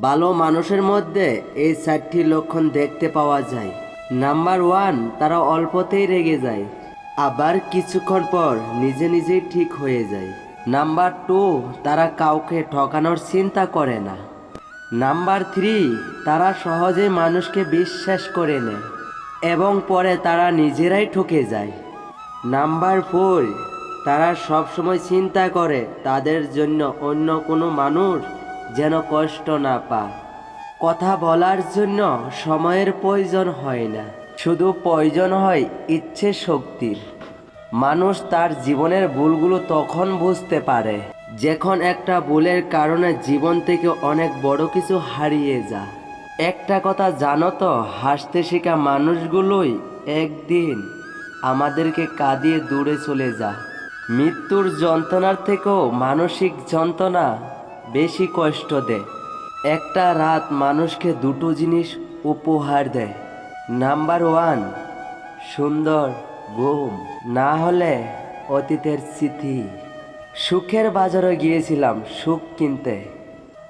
ভালো মানুষের মধ্যে এই চারটি লক্ষণ দেখতে পাওয়া যায়। নাম্বার ওয়ান তারা অল্পতেই রেগে যায়। আবার কিছুক্ষণ পর নিজে নিজেই ঠিক হয়ে যায়। নাম্বার টু তারা কাউকে ঠকানোর চিন্তা করে না। নাম্বার থ্রি তারা সহজে মানুষকে বিশ্বাস করে নেয় এবং পরে তারা নিজেরাই ঠকে যায়। নাম্বার ফোর তারা সবসময় চিন্তা করে তাদের জন্য অন্য কোনো মানুষ যেন কষ্ট না পায় কথা বলার জন্য সময়ের প্রয়োজন হয় না। শুধু প্রয়োজন হয় ইচ্ছে শক্তির। মানুষ তার জীবনের ভুলগুলো তখন বুঝতে পারে, যখন একটা ভুলের কারণে জীবন থেকে অনেক বড় কিছু হারিয়ে যায়। একটা কথা জানো তো, হাসতে শেখা মানুষগুলোই একদিন আমাদেরকে কাঁদিয়ে দূরে চলে যা মৃত্যুর যন্ত্রণার থেকেও মানসিক যন্ত্রণা বেশি কষ্ট দেয়। একটা রাত মানুষকে দুটো জিনিস উপহার দেয়। নাম্বার ওয়ান, সুন্দর ঘুম। না হলে অতীতের স্মৃতি। সুখের বাজারে গিয়েছিলাম সুখ কিনতে।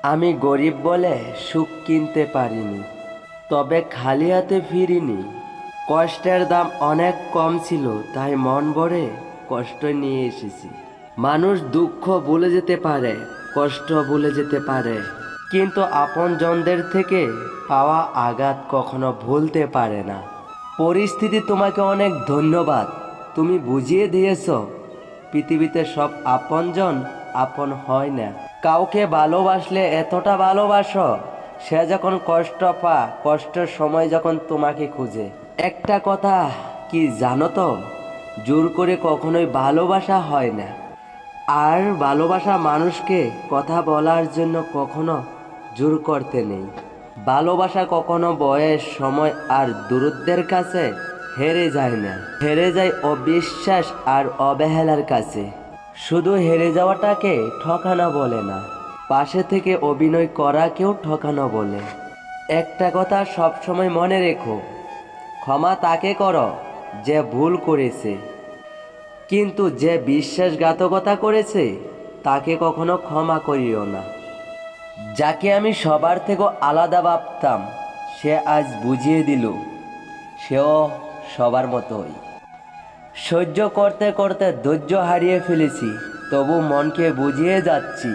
আমি গরিব বলে সুখ কিনতে পারিনি। তবে খালি হাতে ফিরিনি। কষ্টের দাম অনেক কম ছিল, তাই মন ভরে কষ্ট নিয়ে এসেছি। মানুষ দুঃখ ভুলে যেতে পারে কষ্ট ভুলে যেতে পারে। কিন্তু আপনজনদের থেকে পাওয়া আঘাত কখনো ভুলতে পারে না। পরিস্থিতি তোমাকে অনেক ধন্যবাদ। তুমি বুঝিয়ে দিয়েছ, পৃথিবীতে সব আপনজন আপন হয় না। কাউকে ভালোবাসলে এতটা ভালোবাসো, সে যখন কষ্ট পা কষ্টের সময় যখন তোমাকে খুঁজে। একটা কথা কি জানো তো? জোর করে কখনোই ভালোবাসা হয় না। আর ভালোবাসা মানুষকে কথা বলার জন্য কখনো জোর করতে নেই। ভালোবাসা কখনো বয়স, সময় আর দূরত্বের কাছে হেরে যায় না। হেরে যায় অবিশ্বাস আর অবহেলার কাছে। শুধু হেরে যাওয়াটাকে ঠকানো বলে না, পাশে থেকে অভিনয় করাকেও ঠকানো বলে। একটা কথা সবসময় মনে রেখো, ক্ষমা তাকে করো যে ভুল করেছে। কিন্তু যে বিশ্বাসঘাতকতা করেছে, তাকে কখনো ক্ষমা করিও না। যাকে আমি সবার থেকে আলাদা ভাবতাম, সে আজ বুঝিয়ে দিল, সেও সবার মতোই। সহ্য করতে করতে ধৈর্য হারিয়ে ফেলেছি, তবু মনকে বুঝিয়ে যাচ্ছি,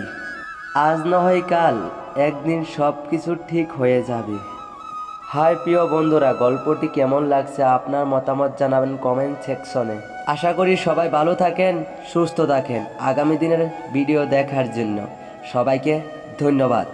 আজ না হয় কাল, একদিন সব কিছু ঠিক হয়ে যাবে। হাই, প্রিয় বন্ধুরা, গল্পটি কেমন লাগছে আপনার মতামত জানাবেন কমেন্ট সেকশনে আশা করি সবাই ভালো থাকেন, সুস্থ থাকেন আগামী দিনের ভিডিও দেখার জন্য। সবাইকে ধন্যবাদ।